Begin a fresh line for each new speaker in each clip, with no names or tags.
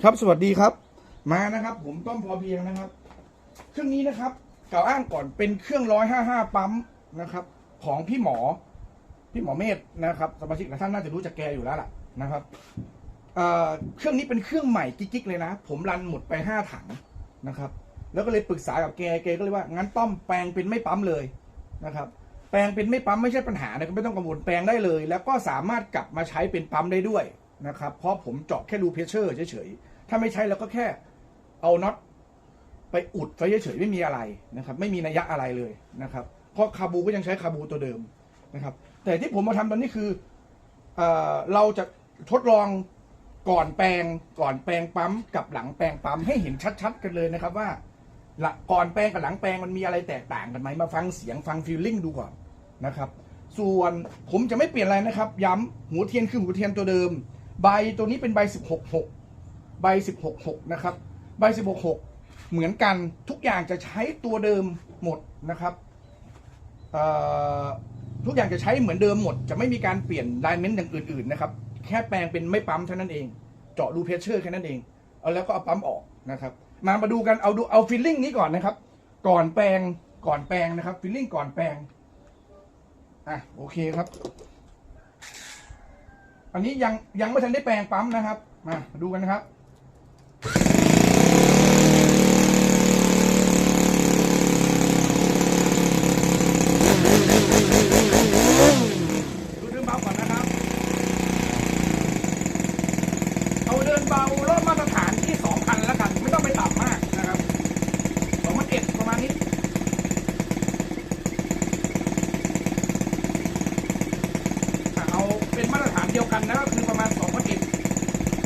ครับสวัสดีครับ มานะครับ ผมต้อมพอเพียงนะครับ เครื่องนี้นะครับกล่าวอ้างก่อนเป็นเครื่องร้อยห้าห้าปั๊มนะครับ ของพี่หมอ พี่หมอเมธนะครับสมาชิกหลายท่านน่าจะรู้จักแกอยู่แล้วล่ะนะครับเเครื่องนี้เป็นเครื่องใหม่กิ๊กๆเลยนะ ผมรันหมดไปห้าถังนะครับ แล้วก็เลยปรึกษากับแกแกก็เลยว่างั้นต้อมแปลงเป็นไม่ปั๊มเลยนะครับ แปลงเป็นไม่ปั๊มไม่ใช่ปัญหานะครับไม่ต้องกังวลแปลงได้เลย แล้วก็สามารถกลับมาใช้เป็นปั๊มได้ด้วย นะครับเพราะผมเจาะแค่รูเพชเชอร์เฉยๆ ถ้าไม่ใช้แล้วก็แค่เอาน็อตไปอุดไว้เฉยๆไม่มีอะไรนะครับ ไม่มีนัยยะอะไรเลยนะครับ เพราะคาบูก็ยังใช้คาบูตัวเดิมนะครับ แต่ที่ผมมาทำตอนนี้คือเอเราจะทดลองก่อนแปลงก่อนแปลงปั๊มกับหลังแปลงปั๊มให้เห็นชัด ๆ กันเลยนะครับว่าละก่อนแปลงกับหลังแปลงมันมีอะไรแตกต่างกันไหมมาฟังเสียงฟังฟีลลิ่งดูก่อนนะครับ ส่วนผมจะไม่เปลี่ยนอะไรนะครับ ย้ำหัวเทียนคือหัวเทียนตัวเดิม ใบตัวนี้เป็นใบ 16 6 ใบ 16 6 นะครับ ใบ 16 6 เหมือนกันทุกอย่างจะใช้ตัวเดิมหมดนะครับทุกอย่างจะใช้เหมือนเดิมหมด จะไม่มีการเปลี่ยนไดเมนต์อย่างอื่น ๆ นะครับ แค่แปลงเป็นไม่ปั๊มเท่านั้นเอง เจาะรูเพชเชอร์แค่นั้นเอง เอาแล้วก็เอาปั๊มออกนะครับ มามาดูกันเอาดูเอาฟิลลิ่งนี้ก่อนนะครับ ก่อนแปลงก่อนแปลงนะครับฟิลลิ่งก่อนแปลงอะโอเคครับ อันนี้ยังยังไม่ทันได้แปลงปั๊มนะครับ มาดูกันนะครับดูเดินเบาก่อนนะครับ เอาเดินเบารอบมาตรฐานที่สองพันแล้วกัน ไม่ต้องไปต่ำมากนะครับสองพันเอ็ดประมาณนี้ อะเอาเป็นมาตรฐานเดียวกันนะก็คือประมาณ2 0 0 1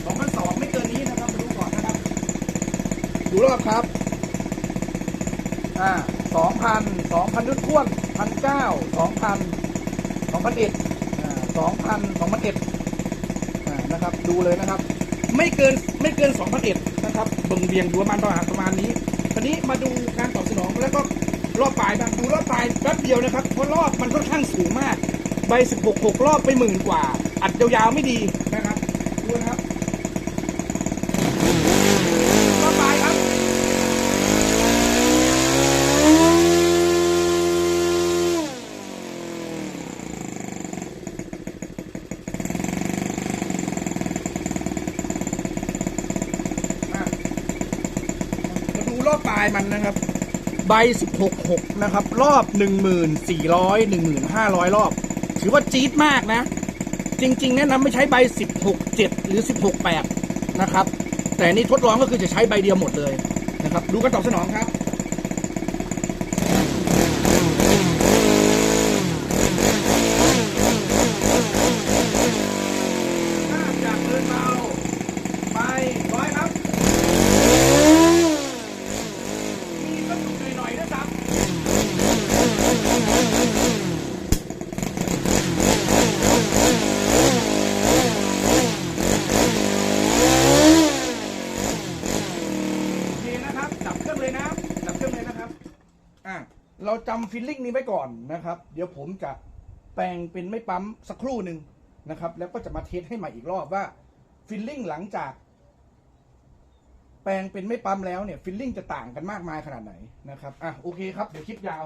2 0 0ไม่เกินนี้นะครับมาดูก่อนนะครับ ดูรอบครับ อ่าสองพันสองพันดุดท้วนพันเก้าสองพันสองพันเอ็ดอ่าสองพันสองพันเอ็ดอ่านะครับ ดูเลยนะครับ ไม่เกินไม่เกินสองพันเอ็ดนะครับเบิ่งเบียงดูประมาณประมาณประมาณนี้ทีนี้มาดูการตอบสนองแล้วก็รอบปลายบ้างดูรอบปลายแป๊บเดียวนะครับเพราะรอบมันค่อนข้างสูงมาก ใบสิบหกหกรอบไปหมื่นกว่า อัดยาวๆไม่ดีนะครับดูนะครับรอบปลายครับ อะ มาดูรอบปลายมันนะครับ ใบ 16 6 นะครับ รอบ 1,400 1,500 รอบ ถือว่าจี๊ดมากนะ จริง ๆ แนะนำไม่ใช้ใบ 16 7 หรือ 16 8 นะครับ แต่นี่ทดลองก็คือจะใช้ใบเดียวหมดเลยนะครับ ดูกันตอบสนองครับ ห้าจากเดินเบาไปร้อยครับ มีกระตุกหน่อยๆนะครับ โอเคนะครับ ดับเค รื่องเลยนะดับเครื่องเลยนะครับ อะเราจำฟิลลิ่งนี้ไว้ก่อนนะครับ เดี๋ยวผมจะแปลงเป็นไม่ปั๊มสักครู่หนึ่งนะครับ แล้วก็จะมาเทสให้ใหม่อีกรอบว่าฟิลลิ่งหลังจาก แปลงเป็นไม่ปั๊มแล้วเนี่ยฟิลลิ่งจะต่างกันมากมายขนาดไหนนะครับอะโอเคครับเดี๋ยวคลิปยาว